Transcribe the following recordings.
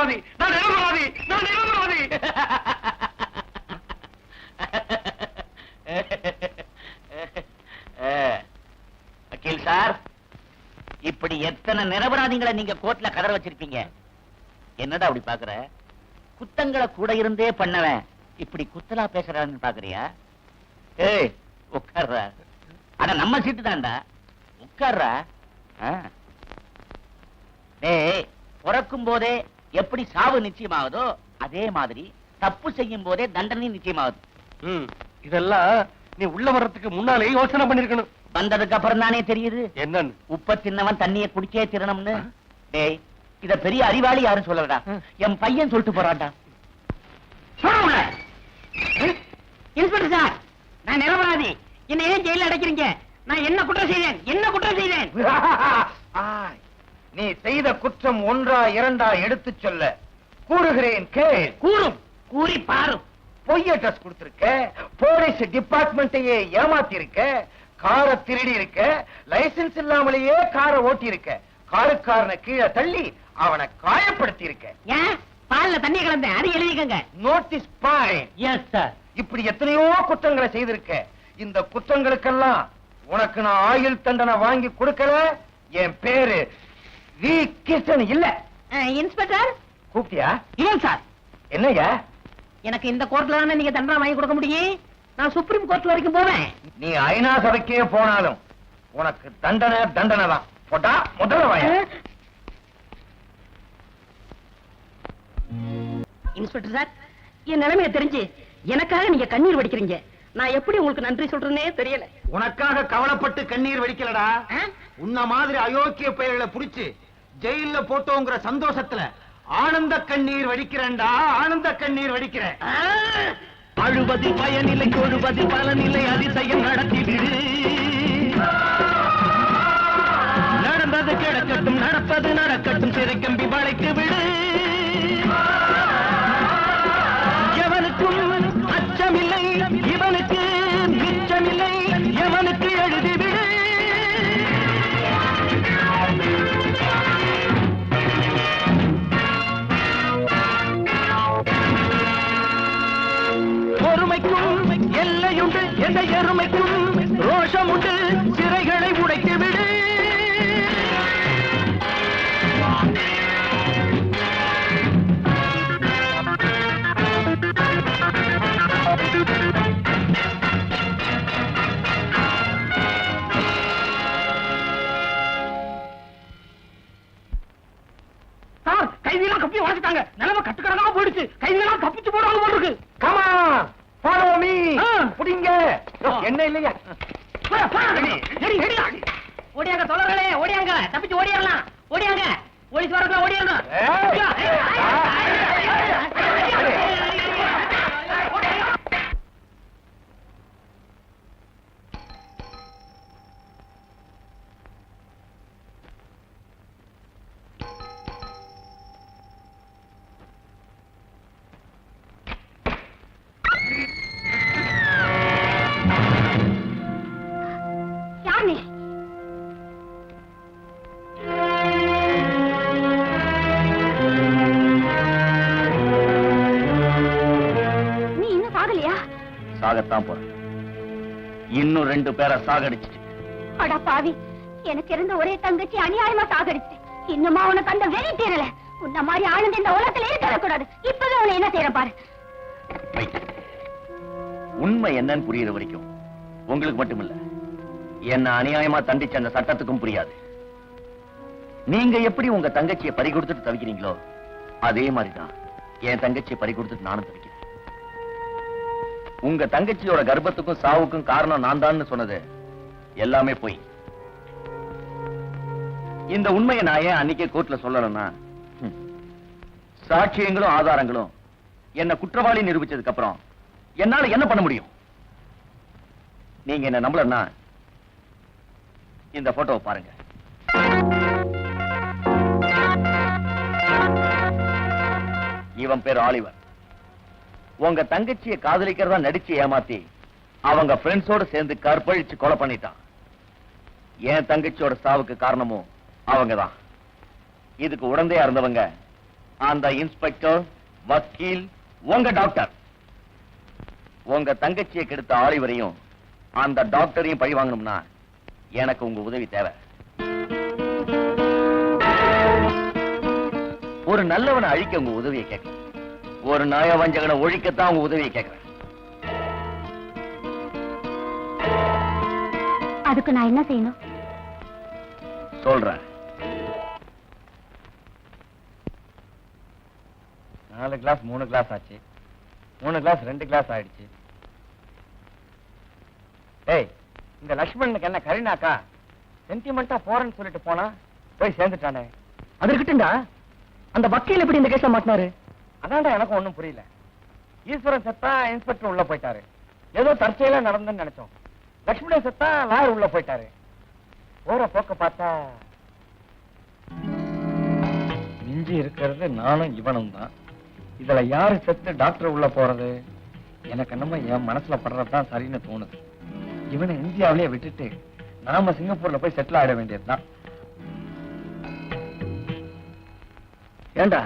நிரபராதி நான் நிரபராதி நான் நிரபராதி. வக்கீல் சார் இப்படி எத்தனை நிரபராதிகளை நீங்க கோர்ட்ல கதற வச்சிருப்பீங்க என்னடா அப்படி பாக்குற? குத்தங்களை கூட இருந்தே பண்ணவன் இப்படி குத்தலா பேசுறான்னு பாக்குறியா? ஏய் உட்கார்ற. ஆனா நம்ம சீட்டு தான்டா. உட்கார்ற. ஏய் பிறக்கும் போதே எப்படி சாவு நிச்சயமாகுதோ அதே மாதிரி தப்பு செய்யும் போதே தண்டனை நிச்சயமாகுது ம், இதெல்லாம் நீ உள்ள வர்றதுக்கு முன்னாலே யோசனை பண்ணிருக்கணும். வந்ததுக்கு அப்புறம் தானே தெரியுது? என்னன்னு? உப்ப தின்னவன் தண்ணிய குடிச்சே திரணும்னு? டேய் இத பெரிய அறிவாளி யாரும் சொல்லலடா. ஆ. என் பையன் சொல்லிட்டு போறான்டா. இன்ஸ்பெக்டர் சார் நான் நிரபராதி. என்ன ஏன் ஜெயில அடைக்கிறீங்க? நான் என்ன குற்றம் செய்தேன்? என்ன குற்றம் செய்தேன்? நீ செய்த குற்றம் ஒன்றா இரண்டா எடுத்துச் சொல்ல கூறுகிறேன் கேள் கூறும். கூறி பாரும் பொய் அட்ரஸ் கொடுத்திருக்க போலீஸ் டிபார்ட்மெண்ட்டையே ஏமாத்தி இருக்க காரை திருடி இருக்க லைசென்ஸ் இல்லாமலேயே காரை ஓட்டி இருக்க காருக்காரனை கீழே தள்ளி அவனை காயப்படுத்தி இருக்க ஏன்? பால்ல தண்ணி கலந்தேன் அது எழுதிக்கங்க. நோட்டீஸ் பாயிண்ட் எஸ் சார் இப்படி எத்தனையோ குற்றங்களை செய்திருக்க. இந்த குற்றங்களுக்கெல்லாம் உனக்கு நான் ஆயுள் தண்டனை வாங்கி கொடுக்கல என் பேரு வி. கிருஷ்ணன் இல்ல. இன்ஸ்பெக்டர்? கூப்பிட்டியா? இவன் சார். என்னய்யா எனக்கு இந்த கோர்ட்ல தானே நீங்க தண்டனை வாங்கி கொடுக்க முடியும்? நான் சுப்ரீம் கோர்ட் வரைக்கும் போவேன். நீ ஐநா சபைக்கே போனாலும் உனக்கு தண்டனை தண்டனை தான். போட்டா முதல்ல வாயா. இன்ஸ்பெக்டர் சார் என் நிலைமைய தெரிஞ்சு எனக்காக நீங்க கண்ணீர் வடிக்கிறீங்க. நான் எப்படி உங்களுக்கு நன்றி சொல்றேனே தெரியல. உனக்காக கவலைப்பட்டு கண்ணீர் வடிக்கலடா? உன்ன மாதிரி அயோக்கிய பெயர்களை புடிச்சு ஜெயில போட்டோங்கிற சந்தோஷத்துல ஆனந்த கண்ணீர் வடிக்கிறேன்டா ஆனந்த கண்ணீர் வடிக்கிறேன். ஆ! அழுவது பயனில்லை தொழுவது பலனில்லை அதிசயம் நடத்திவிடு. நடந்தது கிடக்கட்டும் நடப்பது நடக்கட்டும் சிறைக்கம்பி வளைத்து விடு. எருமைக்கும் எல்லையுண்டு எந்த எருமைக்கும் ரோஷம் உண்டு சிறைகளை உடைத்து விடு கைதியெல்லாம் கப்பி உடைச்சிட்டாங்க. நிலைமை கட்டுக்கடங்கா போயிடுச்சு. கைதியெல்லாம் தப்பிச்சு போடுவாங்க போட்டுருக்கு இருக்கு. Comma follow me. புடிங்க. என்ன இல்லையா. ஓடியாங்க தோழர்களே ஓடியாங்க. தப்பிச்சு ஓடியாங்கலாம் ஓடியாங்க. போலீஸ் வரக்குள்ள ஓடியாங்க இன்னும் ரெண்டு பேரை சாகடிச்சிட்டு. அடா பாவி எனக்கு இருந்த ஒரே தங்கச்சி அநியாயமா சாகடிச்சு. இன்னுமா உனக்கு அந்த வெறி தீரல உன்ன மாதிரி ஆனந்த இந்த உலகத்துல இருக்கவே கூடாது. இப்பவே உன்னை என்ன செய்யற பாரு. உண்மை என்னன்னு புரியுற வரைக்கும் உங்களுக்கு மட்டுமில்ல. என்ன அநியாயமா தண்டிச்ச அந்த சட்டத்துக்கும் புரியாது. நீங்க எப்படி உங்க தங்கச்சியை பறி கொடுத்துட்டு தவிக்கிறீங்களோ அதே மாதிரிதான் என் தங்கச்சியை பறி கொடுத்துட்டு நானும் தவிக்கிறேன். உங்க தங்கச்சியோட கர்ப்பத்துக்கும் சாவுக்கும் காரணம் நான் தான் சொன்னது. எல்லாமே போய். இந்த உண்மையை நான் ஏன் அன்னைக்கே கோர்ட்ல சொல்லலன்னா சாட்சியங்களும் ஆதாரங்களும் என்ன குற்றவாளி நிரூபிச்சதுக்கு அப்புறம் என்னால என்ன பண்ண முடியும்? நீங்க என்ன நம்பலன்னா இந்த போட்டோவை பாருங்க. இவன் பேர் ஆலிவர். உங்க தங்கச்சிய காதலிக்கிறதா நடிச்சு ஏமாத்தி அவங்க ஃப்ரெண்ட்ஸோட சேர்ந்து கற்பழிச்சு கொலை பண்ணிட்டான். என் தங்கச்சியோட சாவுக்கு காரணமும் அவங்கதான். இதுக்கு உடந்தையா இருந்தவங்க அந்த இன்ஸ்பெக்டர் வக்கீல் உங்க டாக்டர் உங்க தங்கச்சியை கெடுத்த ஆளிவரையும் அந்த டாக்டரையும் பழி வாங்கணும்னா எனக்கு உங்க உதவி தேவை. ஒரு நல்லவனை அழிக்க உங்க உதவியை கேட்க ஒரு நய வஞ்சகனை ஒழிக்கத்தான் உங்க உதவியை கேட்கிறேன். அதுக்கு நான் என்ன செய்யணும்? சொல்றேன். நாலு கிளாஸ் மூணு கிளாஸ் ஆச்சு. மூணு கிளாஸ் ரெண்டு கிளாஸ் ஆயிடுச்சு. ஏய் இந்த லக்ஷ்மணனுக்கு என்ன கரினாக்கா சென்டிமெண்டா போறேன்னு சொல்லிட்டு போனா போய் சேர்ந்துட்டானே. அது இருக்கட்டும்டா. அந்த வக்கீல் எப்படி இந்த கேஸ மாட்டினாரு? அதான்டா எனக்கும் ஒண்ணும் புரியல. ஈஸ்வரன் செத்தா இன்ஸ்பெக்டர் உள்ள போயிட்டாரு. ஏதோ தற்செயலா நடந்துன்னு நினைச்சோம். லக்ஷ்மணன் செத்தா லாயர் உள்ள போயிட்டாரு. போற போக்க பார்த்தா மிஞ்சி இருக்கிறது நானும் இவனும் தான். இதுல யாரு செத்து டாக்டர் உள்ள போறது? எனக்கு என்னமோ என் மனசுல படுறதுதான் சரின்னு தோணுது. இவனை இந்தியாவிலேயே விட்டுட்டு நாம சிங்கப்பூர்ல போய் செட்டில் ஆயிட வேண்டியதுதான். ஏண்டா?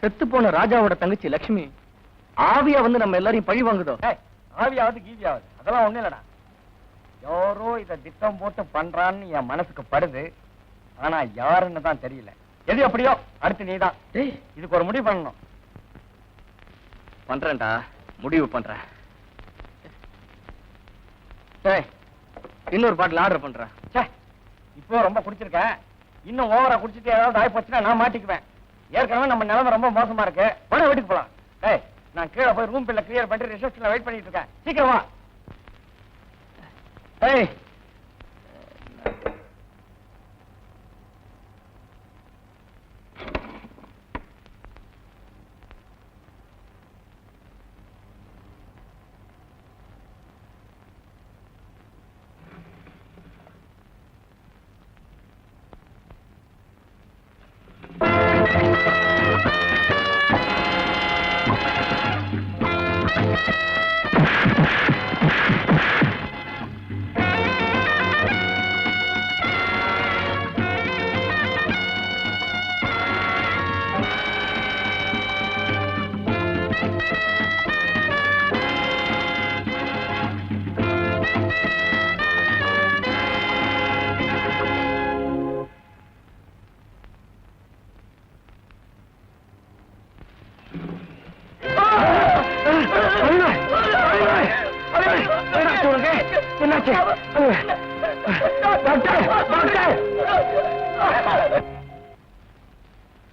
செத்து போன ராஜாவோட தங்கச்சி லட்சுமி ஆவியா வந்து நம்ம எல்லாரையும் பழி வாங்குதோ? ஆவியாவது கீவியாவது அதெல்லாம் ஒண்ணு இல்லடா. யாரோ இத திட்டம் போட்டு பண்றான்னு என் மனசுக்கு படுது. ஆனா யாருன்னு தான் தெரியல. எது எப்படியோ அடுத்து நீதான். இதுக்கு ஒரு முடிவு பண்ணணும். பண்றேன்டா. முடிவு பண்றேன். இன்னொரு பாட்டில் ஆர்டர் பண்றேன். இப்போ ரொம்ப குடிச்சிருக்க இன்னும் ஓவரா குடிச்சிட்டு ஏதாவது ஆகி போச்சுன்னா நான் மாட்டிக்குவேன். ஏற்கனவே நம்ம நிலைமை ரொம்ப மோசமா இருக்கு. வர வீட்டுக்கு போலாம். ஏய் நான் கீழே போய் ரூம் பில்ல கிளியர் பண்ணிட்டு ரிசப்ஷன்ல வெயிட் பண்ணிட்டு இருக்கேன். சீக்கிரமா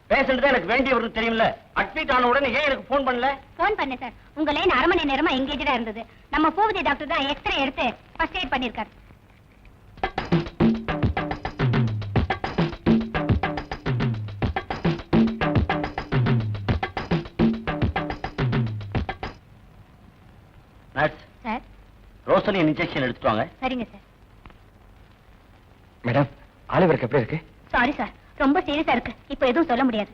பேஷண்ட் தான் எனக்கு வேண்டியவர் தெரியும்ல. அட்மிட் ஆன உடனே ஏன் எனக்கு போன் பண்ணல? போன் பண்ணேன் சார் உங்க லைன் அரை மணி நேரமா எங்கேஜா இருந்தது. நம்ம பூபதி டாக்டர் தான் எக்ஸ்ரே எடுத்து ஃபர்ஸ்ட் எய்ட் பண்ணிருக்காரு. ரோசலின் இன்ஜெக்ஷன் எடுத்துட்டு வாங்க. சரிங்க சார் மேடம் ஆலிவருக்கு எப்படி இருக்கு? சாரி சார் ரொம்ப சீரியஸா இருக்கு. இப்போ எதுவும் சொல்ல முடியாது.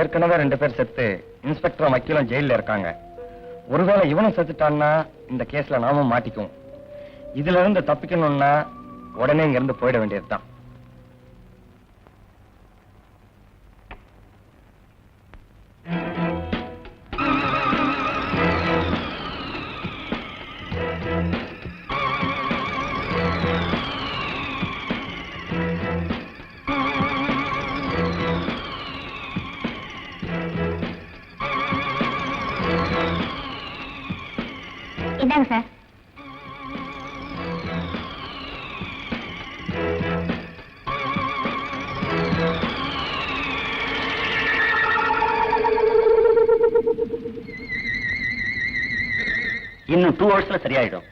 ஏற்கனவே ரெண்டு பேர் செத்து இன்ஸ்பெக்டரும் வக்கீலும் ஜெயில்ல இருக்காங்க. ஒருவேளை இவனும் செத்துட்டான்னா இந்த கேஸ்ல நாமும் மாட்டிக்குவோம். இதுல இருந்து தப்பிக்கணும்னா உடனே இங்க இருந்து போயிட வேண்டியதுதான். இந்தாங்க சார். இன்னும் டூ ஹவர்ஸ்ல சரியாயிடும்.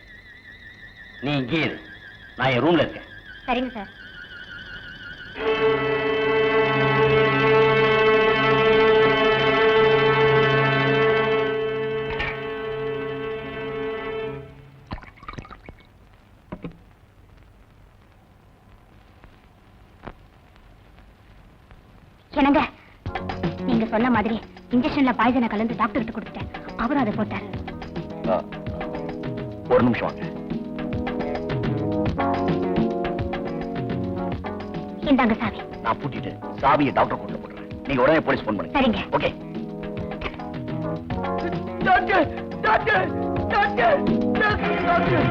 நீ இங்கே நான் என் ரூம்ல இருக்கேன். சரிங்க சார். இன்ஜெக்ஷன்ல பாய்சனை கலந்து டாக்டர் கிட்ட கொடுத்துட்டேன். அவரும் அதை போட்டார். ஒரு நிமிஷம் வாங்க. இந்தாங்க சாவி. நான் பூட்டிட்டு சாவியை டாக்டர் கொண்டு போடுறேன் நீங்க உடனே போலீஸ் போன் பண்ணுங்க. சரிங்க. Okay doctor doctor doctor doctor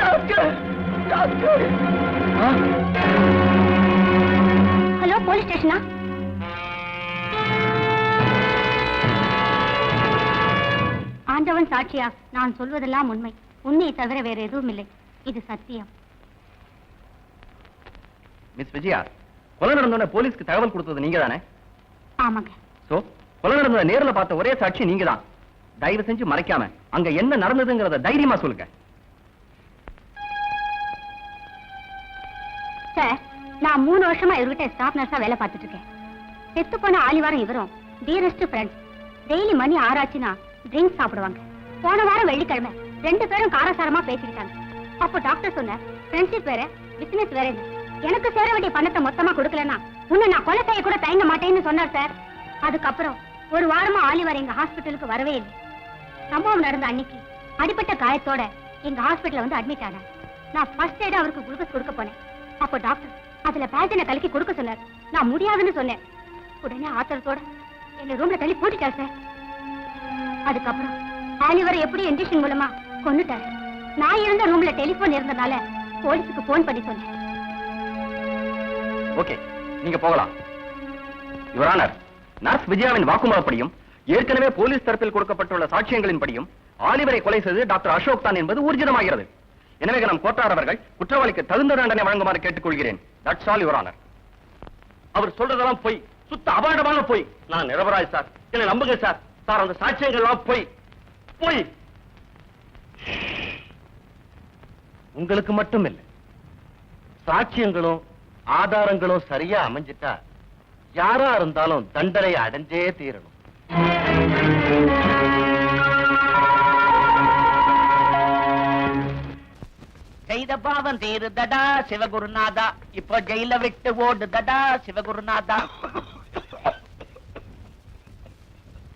doctor doctor police ஸ்டேஷனா ஆண்டவன் சாட்சியா? நான் சொல்வதெல்லாம் உண்மை. உண்மையை தவிர வேற எதுவும் இல்லை இது சத்தியம். மிஸ் விஜயா கொலை நடந்தோட போலீஸ்க்கு தகவல் கொடுத்தது நீங்க தானே ஆமாங்க. சோ கொலை நடந்தத நேர்ல பார்த்த ஒரே சாட்சி நீங்க தான் தயவு செஞ்சு மறைக்காம அங்க என்ன நடந்ததுங்கறத தைரியமா சொல்லுங்க. சார் நான் மூணு வருஷமா இவர்கிட்ட ஸ்டாஃப் நர்ஸா வேலை பார்த்துட்டு இருக்கேன் செத்து போன ஆலிவாரம் இவரும் டியரஸ்ட் ஃப்ரெண்ட்ஸ் டெய்லி மணி ஆறாச்சுன்னா ட்ரிங்க்ஸ் சாப்பிடுவாங்க. போன வாரம் வெள்ளிக்கிழமை ரெண்டு பேரும் காரசாரமா பேசிக்கிட்டாங்க. அப்போ டாக்டர் சொன்னார் ஃப்ரெண்ட்ஷிப் வேற பிசினஸ் வேற எனக்கு சேர வேண்டிய பணத்தை மொத்தமா கொடுக்கலன்னா உன்னை நான் கொலை செய்ய கூட தயங்க மாட்டேன்னு சொன்னார் சார். அதுக்கப்புறம் ஒரு வாரமா ஆலிவார் எங்க ஹாஸ்பிட்டலுக்கு வரவே இல்லை. சம்பவம் நடந்த அன்னைக்கு அடிப்பட்ட காயத்தோட எங்க ஹாஸ்பிடல்ல வந்து அட்மிட் ஆனார். நான் ஃபர்ஸ்ட் எய்டா அவருக்கு குளுக்கோஸ் கொடுக்க போனேன். அப்போ டாக்டர் அதுல பேஜனை கலக்கி கொடுக்க சொன்னார். நான் முடியாதுன்னு சொன்னேன். உடனே ஆத்திரத்தோட என்ன ரூம்ல தள்ளி போட்டுட்டார் சார். அதுக்கப்புறம் ஆலிவரை எப்படி இன்ஜெக்ஷன் மூலமா கொண்டுட்டார் நான் இருந்த ரூம்ல டெலிபோன் இருந்தனால போலீஸுக்கு போன் பண்ணி சொன்னேன். ஓகே நீங்க போகலாம். யுவரானர் நர்ஸ் விஜயாவின் வாக்குமூலப்படியும் ஏற்கனவே போலீஸ் தரப்பில் கொடுக்கப்பட்டுள்ள சாட்சியங்களின்படியும் ஆலிவரை கொலை செய்து டாக்டர் அசோக் தான் என்பது ஊர்ஜிதமாகிறது. எனவே நம் கோட்டார் அவர்கள் குற்றவாளிக்கு தகுந்த தண்டனை வழங்குமாறு கேட்டுக்கொள்கிறேன். தட்ஸ் ஆல் யுவர் ஆனர் அவர் சொல்றதெல்லாம் போய். சுத்த அபாண்டமான போய். நான் நிரபராய் சார். என்னை நம்புங்க சார். சார் அந்த சாட்சியங்கள் எல்லாம் போய். பொய் உங்களுக்கு மட்டும் இல்லை சாட்சியங்களும் ஆதாரங்களும் சரியா அமைஞ்சிட்டா யாரா இருந்தாலும் தண்டனை அடைஞ்சே தீரணும். செய்த பாவம் தீருதடா சிவகுருநாதா. இப்போ ஜெயில விட்டு ஓடுதடா சிவகுருநாதா.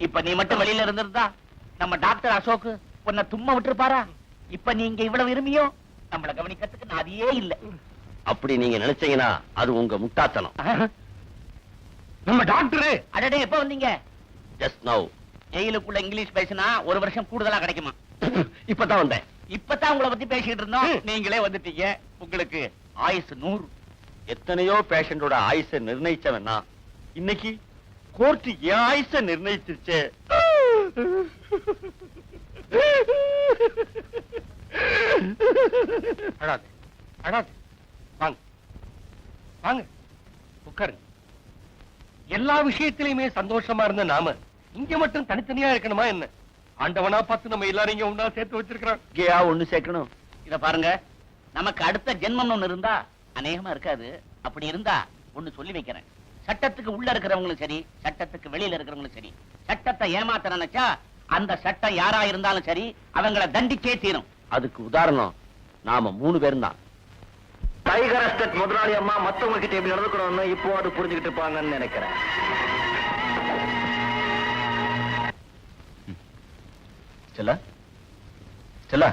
இப்ப நீ மட்டும் வெளியில இருந்திருந்தா நம்ம டாக்டர் அசோக் உன்னை தும்ம விட்டுருப்பாரா? இப்ப நீங்க இவ்வளவு விரும்பியும் நம்மள கவனிக்கிறதுக்கு நாதியே இல்ல. அப்படி நீங்க நினைச்சீங்கன்னா அது உங்க முட்டாத்தனம். நம்ம டாக்டரு! அடடே எப்ப வந்தீங்க? ஜஸ்ட் நவ் ஜெயிலுக்குள்ள இங்கிலீஷ் பேசினா ஒரு வருஷம் கூடுதலா கிடைக்குமா? இப்பதான் வந்தேன். இப்பதான் உங்களை பத்தி பேசிட்டு இருந்தோம். நீங்களே வந்துட்டீங்க. உங்களுக்கு ஆயுசு நூறு. எத்தனையோ பேஷண்டோட ஆயுச நிர்ணயிச்சவன்னா இன்னைக்கு கோர்ட் என் ஆயுச நிர்ணயிச்சிருச்சே. அழாது அழாது வாங்க. வாங்க. உட்காருங்க. எல்லா விஷயத்திலயுமே சந்தோஷமா இருந்த நாம இங்க மட்டும் தனித்தனியா இருக்கணுமா என்ன? ஆண்டவனா பார்த்து நம்ம எல்லாரும் இங்க ஒண்ணா சேர்த்து வச்சிருக்கிறோம். இங்கேயா ஒண்ணு சேர்க்கணும்? இத பாருங்க. நமக்கு அடுத்த ஜென்மம் ஒண்ணு இருந்தா அநேகமா இருக்காது. அப்படி இருந்தா ஒண்ணு சொல்லி வைக்கிறேன். சட்டத்துக்கு உள்ள இருக்கிறவங்களும் சரி சட்டத்துக்கு வெளியில இருக்கிறவங்களும் சரி. சட்டத்தை ஏமாத்த நினைச்சா அந்த சட்டம் யாரா இருந்தாலும் சரி அவங்கள தண்டிச்சே தீரும். அதுக்கு உதாரணம் நாம மூணு பேரும் தான் டைகர் எஸ்டேட் முதலாளி அம்மா மத்தவங்க கிட்ட எப்படி நடந்துக்கணும்னு இப்போ அது புரிஞ்சுக்கிட்டு இருப்பாங்கன்னு நினைக்கிறேன். செல்லா. செல்லா.